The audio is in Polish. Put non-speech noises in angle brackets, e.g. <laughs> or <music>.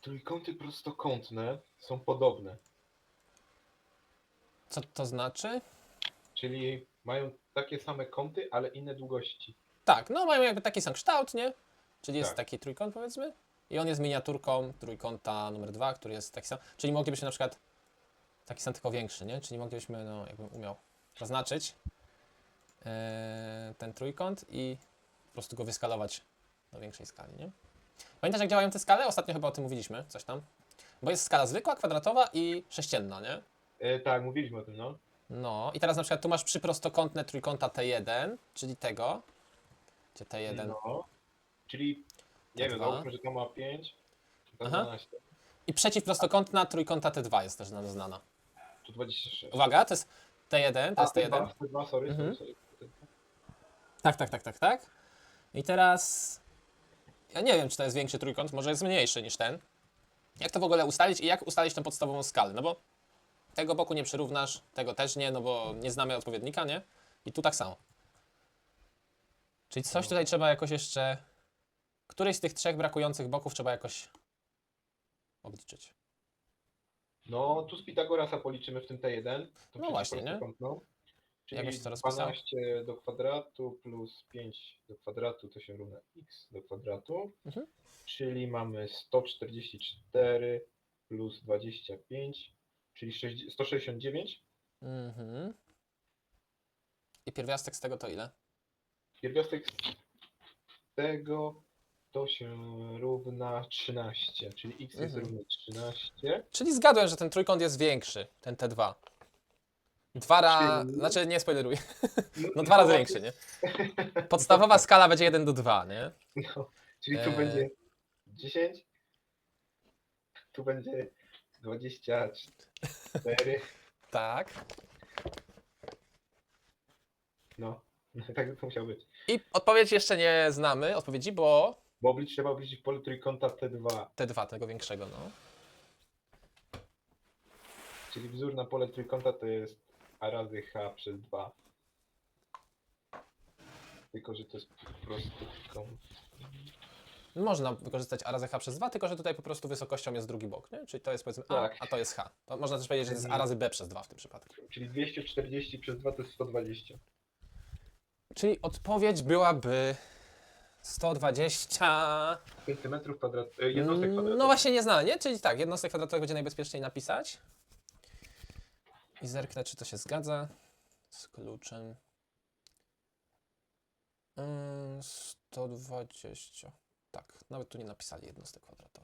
trójkąty prostokątne są podobne, Co to znaczy? czyli mają takie same kąty, ale inne długości. Tak, no mają jakby taki sam kształt, nie? Czyli jest Tak. taki trójkąt powiedzmy i on jest miniaturką trójkąta numer dwa, który jest taki sam. Czyli moglibyśmy na przykład taki sam tylko większy, nie? Czyli moglibyśmy, no jakbym umiał zaznaczyć e, ten trójkąt i po prostu go wyskalować do większej skali, nie? Pamiętasz jak działają te skale? Ostatnio chyba o tym mówiliśmy, coś tam. Bo jest skala zwykła, kwadratowa i sześcienna, nie? E, tak, mówiliśmy o tym, no. No i teraz na przykład tu masz przyprostokątne trójkąta T1, czyli tego. Gdzie T1 no. Czyli, nie wiem, T2. załóżmy, że to ma 5, to Aha. 12, I przeciwprostokątna trójkąta T2 jest też nam znana. to 26. Uwaga, to jest T1, to jest T1. T2, T2, sorry, Mhm. sorry. Tak, tak, tak, tak, tak. I teraz. Ja nie wiem, czy to jest większy trójkąt, może jest mniejszy niż ten. Jak to w ogóle ustalić i jak ustalić tę podstawową skalę? No bo tego boku nie przyrównasz, tego też nie, no bo nie znamy odpowiednika, nie? I tu tak samo. Czyli coś tutaj trzeba jakoś jeszcze. Któryś z tych trzech brakujących boków trzeba jakoś obliczyć. No, tu z Pitagorasa policzymy w tym T1. To No właśnie, nie? przeciwprostokątną. Czyli Jakbyś to rozpisał? 12 do kwadratu plus 5 do kwadratu to się równa x do kwadratu. Mhm. Czyli mamy 144 plus 25, czyli 60 169. Mhm. I pierwiastek z tego to ile? Pierwiastek z tego to się równa 13, czyli x jest Mhm. równy 13. Czyli zgadłem, że ten trójkąt jest większy, ten T2. Dwa razy, znaczy nie spoileruję, no <laughs> dwa razy większy, nie? <laughs> Podstawowa skala będzie 1 do 2, nie? No, czyli tu Eee. będzie 10, tu będzie 24. <laughs> Tak. No, tak to musiał być. I odpowiedź jeszcze nie znamy, odpowiedzi, bo Bo oblicz, trzeba obliczyć pole trójkąta T2, T2 tego większego, no. czyli wzór na pole trójkąta to jest a razy h przez 2. Tylko, że to jest po prostu. Można wykorzystać a razy h przez 2, tylko że tutaj po prostu wysokością jest drugi bok, nie? Czyli to jest powiedzmy a, Tak. a to jest h. To można też powiedzieć, że to jest a razy b przez 2 w tym przypadku. Czyli 240 przez 2 to jest 120. Czyli odpowiedź byłaby 120 Centymetrów kwadrat, e, jednostek Mm, kwadratowych. No właśnie nie znamy, nie? Czyli tak, jednostek kwadratowych będzie najbezpieczniej napisać. I zerknę, czy to się zgadza z kluczem. Ym, 120. Tak, nawet tu nie napisali jednostek kwadratowych.